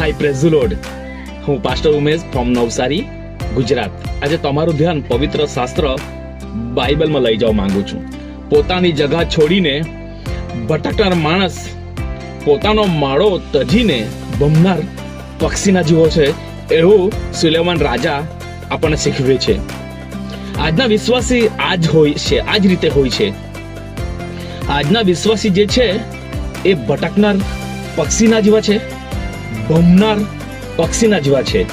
હાય praise lord હું pastor Umesh from Navsari, Gujarat. આજે તમારું ધ્યાન પવિત્ર શાસ્ત્ર બાઇબલમાં લઈ જવા માંગુ છું. પોતાની જગા છોડીને ભટકનાર માણસ પોતાનો માળો તજીને ભમનાર પક્ષીના જેવો છે, એવું સુલેમાન રાજા આપણને શીખવે છે. આજના વિશ્વાસી આજ હોય છે, આજ રીતે હોય છે. આજના વિશ્વાસી જે છે, એ ભટકનાર પક્ષીના જેવા છે. ભમનાર પક્ષીના જેવા છે.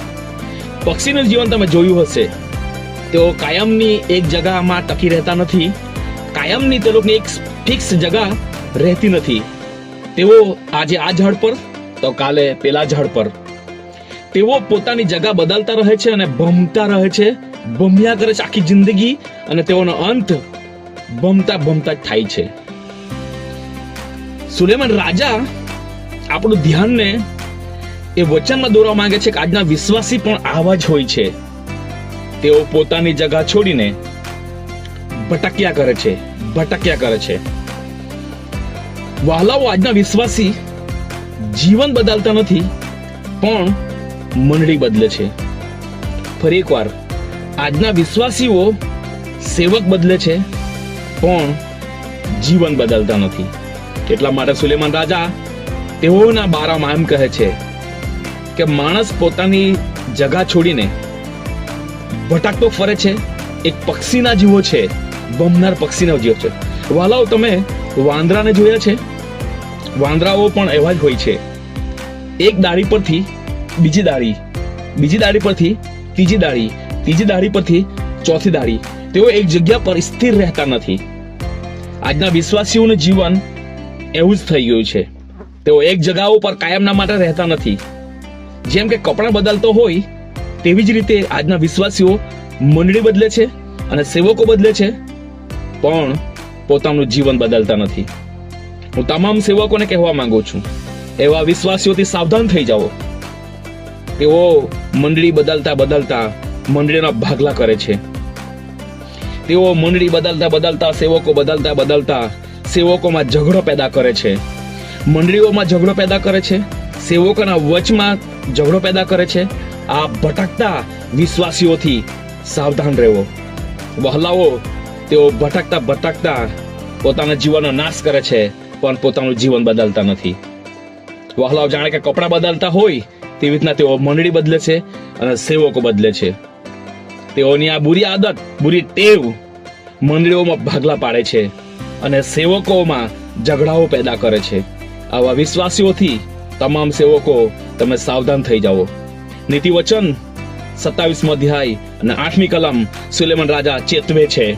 પક્ષીનું જીવન તમે જોયું હશે. તેઓ કાયમની એક જગામાં ટકી રહેતા નથી. કાયમની તે લોકોની એક ફિક્સ જગા રહેતી નથી. તેઓ આજે આ ઝાડ પર, તો કાલે પેલા ઝાડ પર. તેઓ પોતાની જગા બદલતા રહે છે અને ભમતા રહે છે. ભમ્યા કરે છે આખી જિંદગી અને તેઓનો અંત ભમતા ભમતા જ થાય છે. સુલેમાન રાજા આપણું ધ્યાનને એ વચનમાં દોરવા માંગે છે કે આજના વિશ્વાસી પણ આવા જ હોય છે. તેઓ પોતાની જગા છોડીને ભટક્યા કરે છે, ભટક્યા કરે છે. વહાલાઓ આજના વિશ્વાસી જીવન બદલતા નથી, પણ મંડળી બદલે છે. ફરી એકવાર, આજના વિશ્વાસીઓ સેવક બદલે છે, પણ જીવન બદલતા નથી. એટલા માટે સુલેમાન રાજા તેઓના બારામાં એમ કહે છે કે માણસ પોતાની જગા છોડીને ભટકતો ફરે છે, એક પક્ષીના જીવો છે, બમનાર પક્ષીના જીવો છે. વાલાઓ, તમે વાંદરાને જોયા છે? વાંદરાઓ પણ એવા જ હોય છે. એક દાડી પરથી બીજી દાડી બીજી દાડી પરથી ત્રીજી દાડી ત્રીજી દાડી પરથી ચોથી દાડી. તેઓ એક જગ્યા પર સ્થિર રહેતા નથી. આજના વિશ્વાસીઓનું જીવન એવું જ થઈ ગયું છે. તેઓ એક જગાઓ પર કાયમના માટે રહેતા નથી. જેમ કે કપડાં બદલતો હોય, તેવી જ રીતે આજના વિશ્વાસીઓ મંડળી બદલે છે અને સેવકો બદલે છે, પણ પોતાનું જીવન બદલતા નથી. હું તમામ સેવકોને કહેવા માંગુ છું, એવા વિશ્વાસીઓથી સાવધાન થઈ જાઓ. તેઓ મંડળી બદલતા બદલતા મંડળીના ભાગલા કરે છે. તેઓ મંડળી બદલતા બદલતા, સેવકો બદલતા બદલતા સેવકોમાં ઝઘડો પેદા કરે છે. મંડળીઓમાં ઝઘડો પેદા કરે છે. સેવકોના વચમાં ઝઘડો પેદા કરે છે. આ ભટકતા વિશ્વાસીઓથી સાવધાન રહેવો. વહલાઓ, તેઓ ભટકતા ભટકતા પોતાના જીવનનો નાશ કરે છે, પણ પોતાનું જીવન બદલતા નથી. વહલાઓ જાણે કે કપડાં બદલતા હોય, તેવી રીતના તેઓ મંડળી બદલે છે અને સેવકો બદલે છે. તેઓની આ બુરી આદત, બુરી ટેવ મંડળીઓમાં ભાગલા પાડે છે અને સેવકોમાં ઝઘડાઓ પેદા કરે છે. આવા વિશ્વાસીઓથી તમામ સેવકો તમે સાવધાન થઈ જાઓ. નીતિ વચન સત્તાવીસમો અધ્યાય અને આઠમી કલમ સુલેમન રાજા ચેતવે છે.